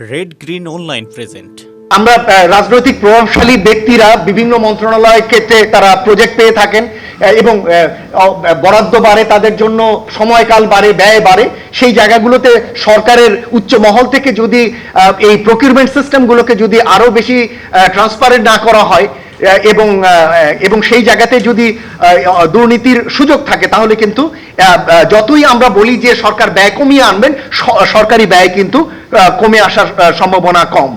Red green online present আমরা রাজনৈতিক প্রভাবশালী ব্যক্তিরা বিভিন্ন মন্ত্রণালয়ের ক্ষেত্রে তারা প্রজেক্ট পেয়ে থাকেন এবং বরাদ্দ বাড়ে, তাদের জন্য সময়কাল বাড়ে, ব্যয় বাড়ে। সেই জায়গাগুলোতে সরকারের উচ্চ মহল থেকে যদি এই প্রকিউরমেন্ট সিস্টেমগুলোকে যদি আরও বেশি ট্রান্সপারেন্ট না করা হয় এবং এবং সেই জায়গাতে যদি দুর্নীতির সুযোগ থাকে, তাহলে কিন্তু যতই আমরা বলি যে সরকার ব্যয় কমিয়ে আনবেন সরকারি ব্যয় কিন্তু কমে আসার সম্ভাবনা কম।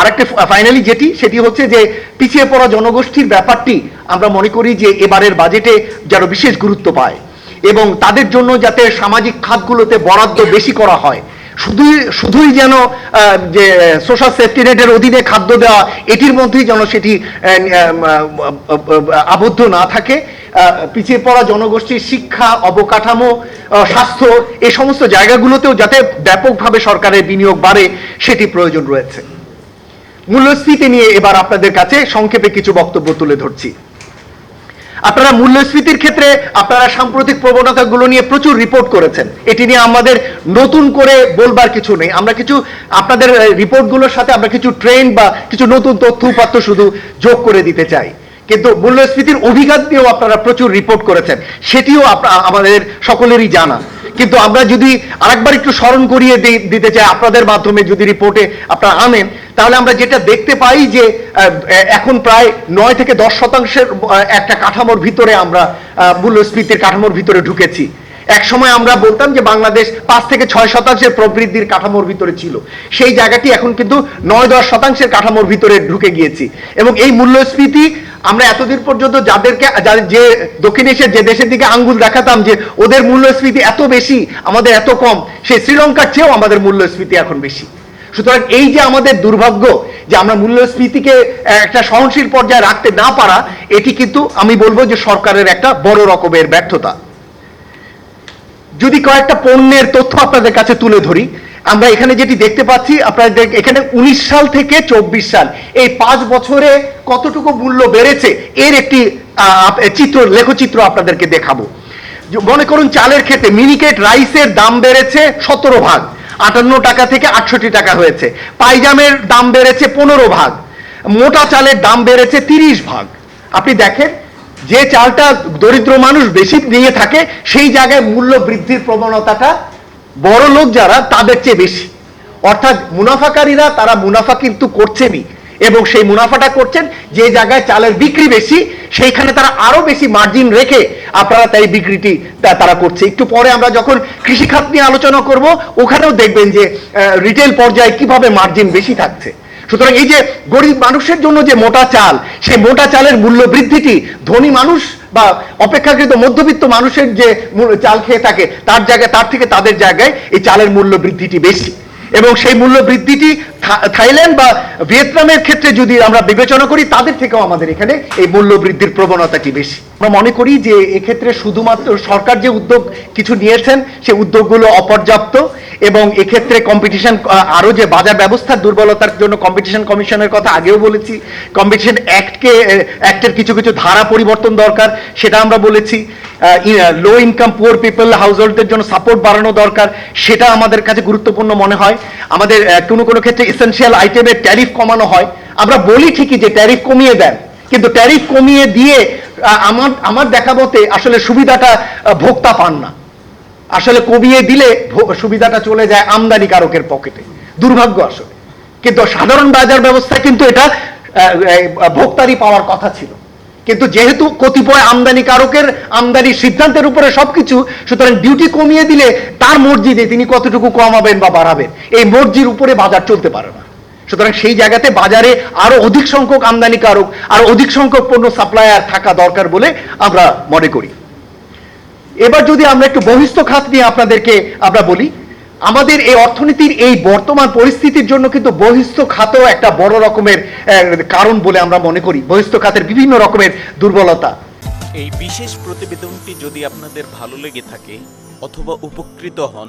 আরেকটা ফাইনালি যেটি, সেটি হচ্ছে যে পিছিয়ে পড়া জনগোষ্ঠীর ব্যাপারটি আমরা মনে করি যে এবারের বাজেটে যেন বিশেষ গুরুত্ব পায় এবং তাদের জন্য যাতে সামাজিক খাতগুলোতে বরাদ্দ বেশি করা হয়। শুধুই শুধুই যেন যে সোশ্যাল সেফটি নেটের অধীনে খাদ্য দেওয়া, এটির মধ্যেই যেন সেটি আবদ্ধ না থাকে পিছিয়ে পড়া জনগোষ্ঠীর শিক্ষা, অবকাঠামো স্বাস্থ্য এই সমস্ত জায়গাগুলোতেও যাতে ব্যাপকভাবে সরকারের বিনিয়োগ বাড়ে, সেটি প্রয়োজন রয়েছে। মূল্যস্ফীতি নিয়ে এবার আপনাদের কাছে সংক্ষেপে কিছু বক্তব্য তুলে ধরছি। আপনারা মূল্যস্ফীতির ক্ষেত্রে আপনারা সাম্প্রতিক প্রবণতাগুলো নিয়ে প্রচুর রিপোর্ট করেছেন। এটি নিয়ে আমাদের নতুন করে বলবার কিছু নেই। আমরা কিছু আপনাদের রিপোর্টগুলোর সাথে আমরা কিছু ট্রেন্ড বা কিছু নতুন তথ্য উপাত্ত শুধু যোগ করে দিতে চাই। কিন্তু মূল্যস্ফীতির অভিঘাত নিয়েও আপনারা প্রচুর রিপোর্ট করেছেন। সেটিও আমাদের সকলেরই জানা। কিন্তু আমরা যদি আরেকবার একটু স্মরণ করিয়ে দিতে চাই আপনাদের মাধ্যমে, যদি রিপোর্টে আপনারা আনেন, তাহলে আমরা যেটা দেখতে পাই যে এখন প্রায় নয় থেকে দশ শতাংশের একটা কাঠামোর ভিতরে আমরা মূল্যস্ফীতির কাঠামোর ভিতরে ঢুকেছি। এক সময় আমরা বলতাম যে বাংলাদেশ পাঁচ থেকে ছয় শতাংশের প্রবৃদ্ধির কাঠামোর ভিতরে ছিল। সেই জায়গাটি এখন কিন্তু নয় দশ শতাংশের কাঠামোর ভিতরে ঢুকে গিয়েছি। এবং এই মূল্যস্ফীতি আমরা এতদিন পর্যন্ত যাদেরকে, যে দক্ষিণ এশিয়ার যে দেশের দিকে আঙ্গুল দেখাতাম যে ওদের মূল্যস্ফীতি এত বেশি, আমাদের এত কম সেই শ্রীলঙ্কার চেয়েও আমাদের মূল্যস্ফীতি এখন বেশি। সুতরাং এই যে আমাদের দুর্ভাগ্য যে আমরা মূল্যস্ফীতিকে একটা সহনশীল পর্যায়ে রাখতে না পারা, এটি কিন্তু আমি বলব যে সরকারের একটা বড় রকমের ব্যর্থতা। যদি কয়েকটা পণ্যের তথ্য আপনাদের কাছে তুলে ধরি, আমরা এখানে যেটি দেখতে পাচ্ছি আপনারা এখানে উনিশ সাল থেকে চব্বিশ সাল, এই পাঁচ বছরে কতটুকু মূল্য বেড়েছে, এর একটি চিত্র, লেখচিত্র আপনাদেরকে দেখাবো। মনে করুন চালের ক্ষেত্রে মিনিকেট রাইসের দাম বেড়েছে সতেরো ভাগ, আটান্ন টাকা থেকে আটষট্টি টাকা হয়েছে। পাইজামের দাম বেড়েছে পনেরো ভাগ, মোটা চালের দাম বেড়েছে তিরিশ ভাগ। আপনি দেখেন যে চালটা দরিদ্র মানুষ বেশি নিয়ে থাকে, সেই জায়গায় মূল্য বৃদ্ধির প্রবণতাটা বড় লোক যারা, তাদের চেয়ে বেশি। অর্থাৎ মুনাফাকারীরা, তারা মুনাফা কিন্তু করছেনই। এবং সেই মুনাফাটা করছেন, যে জায়গায় চালের বিক্রি বেশি, সেইখানে তারা আরও বেশি মার্জিন রেখে আপনারা তাই বিক্রিটি তারা করছে। একটু পরে আমরা যখন কৃষিখাত নিয়ে আলোচনা করব, ওখানেও দেখবেন যে রিটেল পর্যায়ে কীভাবে মার্জিন বেশি থাকছে। সুতরাং এই যে গরিব মানুষের জন্য যে মোটা চাল, সেই মোটা চালের মূল্য বৃদ্ধিটি ধনী মানুষ বা অপেক্ষাকৃত মধ্যবিত্ত মানুষের যে চাল খেয়ে থাকে, তার জায়গায়, তার থেকে তাদের জায়গায় এই চালের মূল্য বৃদ্ধিটি বেশি। এবং সেই মূল্য বৃদ্ধিটি থাইল্যান্ড বা ভিয়েতনামের ক্ষেত্রে যদি আমরা বিবেচনা করি, তাদের থেকেও আমাদের এখানে এই মূল্য বৃদ্ধির প্রবণতাটি বেশি। আমরা মনে করি যে এক্ষেত্রে শুধুমাত্র সরকার যে উদ্যোগ কিছু নিয়েছেন, সে উদ্যোগগুলো অপর্যাপ্ত এবং এক্ষেত্রে কম্পিটিশন আরও যে বাজার ব্যবস্থার দুর্বলতার জন্য কম্পিটিশন কমিশনের কথা আগেও বলেছি। কম্পিটিশন অ্যাক্টকে অ্যাক্টের কিছু কিছু ধারা পরিবর্তন দরকার, সেটা আমরা বলেছি। Low income poor people house হাউসহোল্ডদের জন্য সাপোর্ট বাড়ানো দরকার, সেটা আমাদের কাছে গুরুত্বপূর্ণ মনে হয়। আমাদের কোনো কোনো ক্ষেত্রে এসেনশিয়াল আইটেমের ট্যারিফ কমানো হয়। আমরা বলি ঠিকই যে ট্যারিফ কমিয়ে দেন, কিন্তু ট্যারিফ কমিয়ে দিয়ে আমার আমার দেখা মতে আসলে সুবিধাটা ভোক্তা পান না। আসলে কমিয়ে দিলে সুবিধাটা চলে যায় আমদানিকারকের পকেটে। দুর্ভাগ্য আসলে। কিন্তু সাধারণ বাজার ব্যবস্থায় কিন্তু এটা ভোক্তারই পাওয়ার কথা ছিল। কিন্তু যেহেতু কতিপয় আমদানিকারকের আমদানির সিদ্ধান্তের উপরে সবকিছু, সুতরাং ডিউটি কমিয়ে দিলে তার মর্জিদে তিনি কতটুকু কমাবেন বা বাড়াবেন, এই মর্জির উপরে বাজার চলতে পারে না। সুতরাং সেই জায়গাতে বাজারে আরও অধিক সংখ্যক আমদানিকারক, আর অধিক সংখ্যক পণ্য সাপ্লায়ার থাকা দরকার বলে আমরা মনে করি। এবার যদি আমরা একটু বহিস্থ খাত নিয়ে আপনাদেরকে আমরা বলি, আমাদের এই অর্থনীতির এই বর্তমান পরিস্থিতির জন্য কিন্তু বহিস্থ খাতও একটা বড় রকমের কারণ বলে আমরা মনে করি। বহিস্থ খাতের বিভিন্ন রকমের দুর্বলতা। এই বিশেষ প্রতিবেদনটি যদি আপনাদের ভালো লেগে থাকে অথবা উপকৃত হন